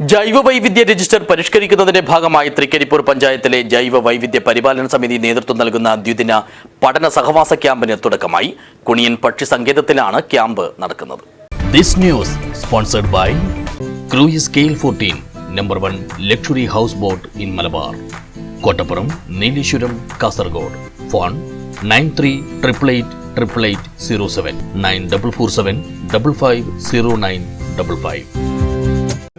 ജൈവ വൈവിധ്യ രജിസ്റ്റർ പരിഷ്കരിക്കുന്നതിന്റെ ഭാഗമായി തൃക്കരിപ്പൂർ പഞ്ചായത്തിലെ ജൈവ വൈവിധ്യ പരിപാലന സമിതി നേതൃത്വം നൽകുന്ന ദ്വിദിന പഠന സഹവാസ ക്യാമ്പിന് തുടക്കമായി കുണിയൻ പക്ഷി സങ്കേതത്തിലാണ് ക്യാമ്പ് നടക്കുന്നത്. Kottappuram Nileshwaram Kasaragod phone nine three triple eight triple eight zero seven nine double four seven double five zero nine double five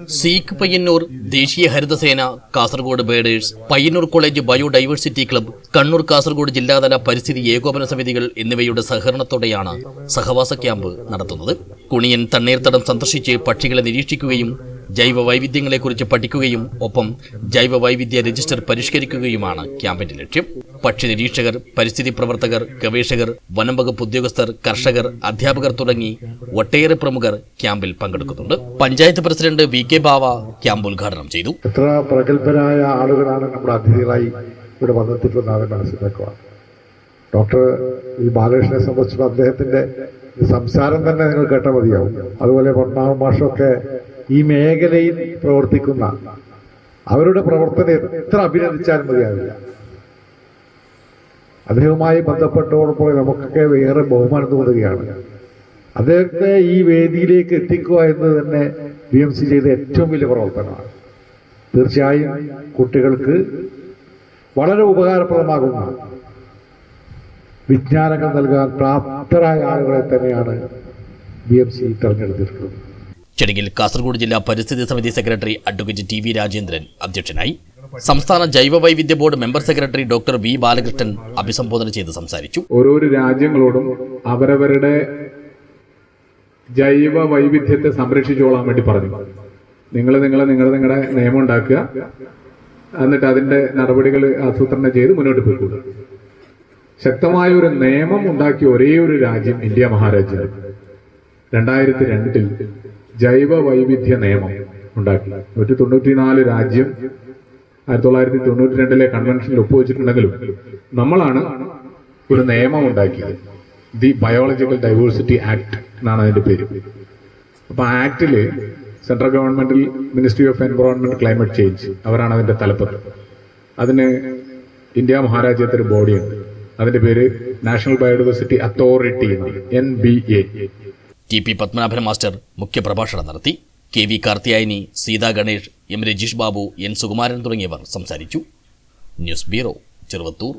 seek Payyanur ദേശീയ Haritha Sena Kasaragod birders Payyanur college biodiversity club Kannur Kasaragod ജില്ലാതല പരിസ്ഥിതി ഏകോപന സമിതികൾ എന്നിവയുടെ സഹകരണത്തോടെയാണ് സഹവാസ camp നടത്തുന്നത്. കുണിയൻ തണ്ണീർത്തടം സന്ദർശിച്ച് പക്ഷികളെ നിരീക്ഷിക്കുകയും ജൈവ വൈവിധ്യങ്ങളെക്കുറിച്ച് പഠിക്കുകയും ഒപ്പം ജൈവ വൈവിധ്യ രജിസ്റ്റർ പരിഷ്കരിക്കുകയുമാണ് ക്യാമ്പിന്റെ ലക്ഷ്യം. പക്ഷി നിരീക്ഷകർ പരിസ്ഥിതി പ്രവർത്തകർ ഗവേഷകർ വനം വകുപ്പ് ഉദ്യോഗസ്ഥർ കർഷകർ അധ്യാപകർ തുടങ്ങി ഒട്ടേറെ പ്രമുഖർ ക്യാമ്പിൽ പങ്കെടുക്കുന്നുണ്ട്. Panchayat president V K Bava camp ഉദ്ഘാടനം ചെയ്തു. എത്ര പ്രഗത്ഭരായ ആളുകളാണ് നമ്മുടെ അതിഥികളായി ഇവിടെ വന്നെത്തിയിട്ടുള്ളത് മനസ്സിലാക്കുക ഡോക്ടർ ഈ ബാലകൃഷ്ണനെ സംബന്ധിച്ചുള്ള സംസാരം തന്നെ നിങ്ങൾ കേട്ടാൽ മതിയാവും. അതുപോലെ പത്മാവ മാഷൊക്കെ ഈ മേഖലയിൽ പ്രവർത്തിക്കുന്ന അവരുടെ പ്രവർത്തനം എത്ര അഭിനന്ദിച്ചാലും മതിയാവില്ല. അദ്ദേഹവുമായി ബന്ധപ്പെട്ടോടൊപ്പം നമുക്കൊക്കെ വേറെ ബഹുമാനം തോന്നുകയാണ് അദ്ദേഹത്തെ ഈ വേദിയിലേക്ക് എത്തിക്കുക എന്നത് തന്നെ ബി എം സി ചെയ്ത ഏറ്റവും വലിയ പ്രവർത്തനമാണ്. തീർച്ചയായും കുട്ടികൾക്ക് വളരെ ഉപകാരപ്രദമാകുന്ന വിജ്ഞാനങ്ങൾ നൽകാൻ പ്രാപ്തരായ ആളുകളെ തന്നെയാണ് ബി എം സി തെരഞ്ഞെടുത്തിട്ടുള്ളത് ചടങ്ങിൽ കാസർഗോഡ് ജില്ലാ പരിസ്ഥിതി സമിതി secretary advocate T V Rajendran അധ്യക്ഷനായി. സംസ്ഥാന ജൈവ വൈവിധ്യ board member secretary doctor V Balakrishnan അഭിസംബോധന ചെയ്ത് സംസാരിച്ചു. ഓരോരോ രാജ്യങ്ങളോടും അവരവരുടെ ജൈവ വൈവിധ്യത്തെ സംരക്ഷിച്ചോളാൻ വേണ്ടി പറഞ്ഞു. നിങ്ങൾ നിങ്ങൾ നിങ്ങൾ നിങ്ങളുടെ നിയമം ഉണ്ടാക്കുക. എന്നിട്ട് അതിന്റെ നടപടികൾ ആസൂത്രണം ചെയ്ത് മുന്നോട്ട് പോയിക്കൂടുക ശക്തമായ ഒരു നിയമം ഉണ്ടാക്കിയ ഒരേ ഒരു രാജ്യം ഇന്ത്യ മഹാരാജ്യം. രണ്ടായിരത്തി രണ്ടിൽ ജൈവ വൈവിധ്യ നിയമം ഉണ്ടാക്കി. നൂറ്റി തൊണ്ണൂറ്റിനാല് രാജ്യം ആയിരത്തി തൊള്ളായിരത്തി തൊണ്ണൂറ്റി രണ്ടിലെ കൺവെൻഷനിൽ ഒപ്പുവെച്ചിട്ടുണ്ടെങ്കിലും നമ്മളാണ് ഒരു നിയമം ഉണ്ടാക്കിയത്. ദി ബയോളജിക്കൽ ഡൈവേഴ്സിറ്റി ആക്ട് എന്നാണ് അതിന്റെ പേര്. അപ്പൊ ആ ആക്ടിൽ സെൻട്രൽ ഗവൺമെന്റിൽ ministry of environment climate change അവരാണ് അതിന്റെ തലപ്പത്ത്. അതിന് ഇന്ത്യ മഹാരാജ്യത്തെ ഒരു ബോഡിയുണ്ട്. അതിന്റെ പേര് national biodiversity authority N B A. T P Padmanabhan master മുഖ്യപ്രഭാഷണം നടത്തി. K V Karthiyayani Sita Ganesh M Rajeesh Babu N Sukumaran തുടങ്ങിയവർ സംസാരിച്ചു. News bureau Cheruvathur.